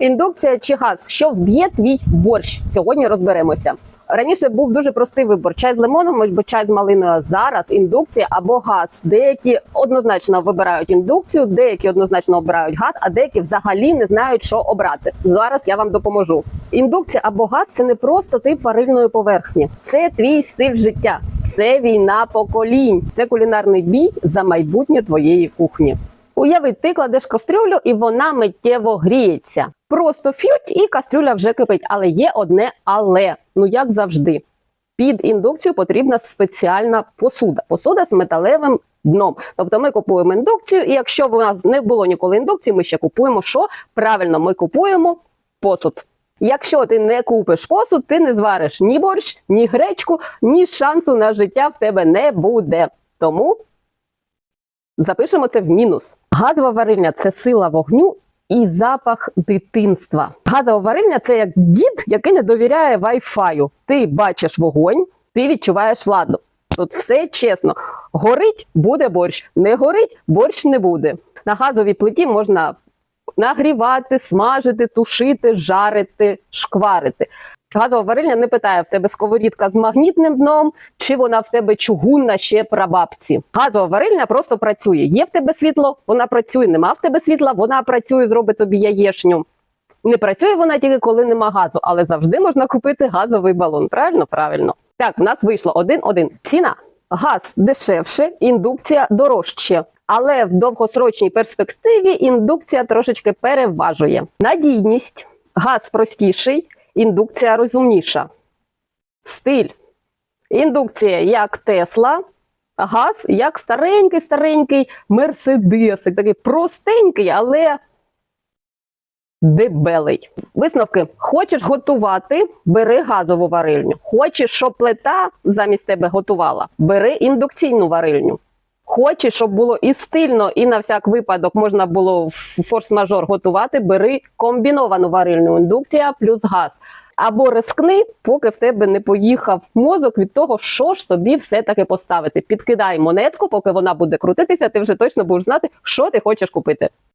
Індукція чи газ, що вб'є твій борщ? Сьогодні розберемося. Раніше був дуже простий вибор: чай з лимоном або чай з малиною. Зараз індукція або газ. Деякі однозначно вибирають індукцію, деякі однозначно обирають газ, а деякі взагалі не знають, що обрати. Зараз я вам допоможу. Індукція або газ це не просто тип варильної поверхні, це твій стиль життя, це війна поколінь, це кулінарний бій за майбутнє твоєї кухні. Уяви, ти кладеш кастрюлю і вона миттєво гріється. Просто фють, і кастрюля вже кипить. Але є одне але. Ну як завжди. Під індукцію потрібна спеціальна посуда. Посуда з металевим дном. Тобто ми купуємо індукцію, і якщо в нас не було ніколи індукції, ми ще купуємо що? Правильно, ми купуємо посуд. Якщо ти не купиш посуд, ти не звариш ні борщ, ні гречку, ні шансу на життя в тебе не буде. Тому запишемо це в мінус. Газова варильня це сила вогню і запах дитинства. Газова варильня це як дід, який не довіряє вайфаю. Ти бачиш вогонь, ти відчуваєш владу. Тут все чесно. Горить буде борщ, не горить борщ не буде. На газовій плиті можна нагрівати, смажити, тушити, жарити, шкварити. Газова варильня не питає в тебе сковорідка з магнітним дном, чи вона в тебе чугунна ще прабабці. Газова варильня просто працює. Є в тебе світло, вона працює. Нема в тебе світла, вона працює, зробить тобі яєшню. Не працює вона тільки коли нема газу, але завжди можна купити газовий балон. Правильно? Правильно. Так, в нас вийшло один-один. Ціна. Газ дешевше, індукція дорожче. Але в довгосрочній перспективі індукція трошечки переважує. Надійність. Газ простіший, індукція розумніша. Стиль. Індукція як Тесла, газ як старенький-старенький мерседесик. Такий простенький, але дебелий. Висновки: хочеш готувати, бери газову варильню. Хочеш, щоб плита замість тебе готувала, бери індукційну варильню. Хочеш, щоб було і стильно, і на всяк випадок можна було в форс-мажор готувати, бери комбіновану варильну індукція плюс газ. Або рискни, поки в тебе не поїхав мозок від того, що ж тобі все-таки поставити. Підкидай монетку, поки вона буде крутитися, ти вже точно будеш знати, що ти хочеш купити.